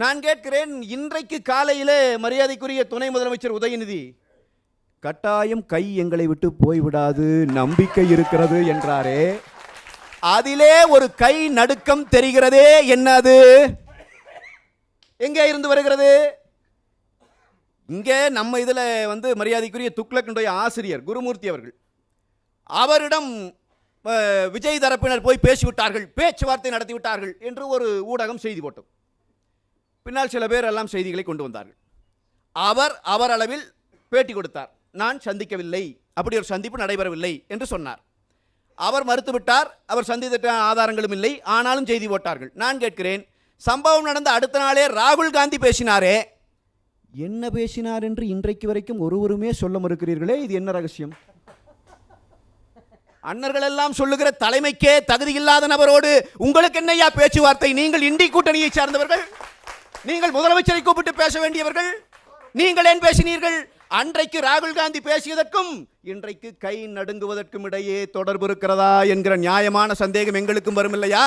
நான் கேட்கிறேன் இன்றைக்கு காலையிலே மரியாதைக்குரிய துணை முதலமைச்சர் உதயநிதி. கட்டாயம் கை எங்களை விட்டு போய்விடாது நம்பிக்கை இருக்கிறது என்றாரே. அதிலே ஒரு கை நடுக்கம் தெரிகிறதே என்னது? எங்கே இருந்து வருகிறது? இங்கே நம்ம இதில் வந்து மரியாதைக்குரிய துக்ளக்கினுடைய ஆசிரியர் குருமூர்த்தி அவர்கள். அவரிடம் விஜய் தரப்பினர் போய் பேசிவிட்டார்கள் பேச்சுவார்த்தை நடத்தி விட்டார்கள் என்று ஒரு ஊடகம் செய்தி போட்டது. பின்னால் சில பேர் எல்லாம் செய்திகளை கொண்டு வந்தார்கள். அவர் அவர் அளவில் பேட்டி கொடுத்தார். நான் சந்திக்கவில்லை. அப்படி ஒரு சந்திப்பு நடைபெறவில்லை என்று சொன்னார். அவர் மறுத்துவிட்டார். அவர் சந்தித்த ஆதாரங்களும் இல்லை. ஆனாலும் செய்தி போட்டார்கள். நான் கேட்கிறேன் சம்பவம் நடந்த அடுத்த நாளே ராகுல் காந்தி பேசினாரே. என்ன பேசினார் என்று இன்றைக்கு வரைக்கும் ஒருவருமே சொல்ல மறுக்கிறீர்களே? இது என்ன ரகசியம்? அண்ணர்கள் எல்லாம் சொல்லுகிற தலைமைக்கே தகுதி இல்லாத நபரோடு உங்களுக்கு என்னையா பேச்சுவார்த்தை? நீங்கள் இண்டி கூட்டணியை சார்ந்தவர்கள்? நீங்கள் முதலமைச்சரை கூப்பிட்டு பேச வேண்டியவர்கள் நீங்கள் ஏன் பேசினீர்கள்? அன்றைக்கு ராகுல் காந்தி பேசியதற்கும் இன்றைக்கு கை நடுங்குவதற்கும் இடையே தொடர்பு இருக்கிறதா என்கிற நியாயமான சந்தேகம் எங்களுக்கும் வரும் இல்லையா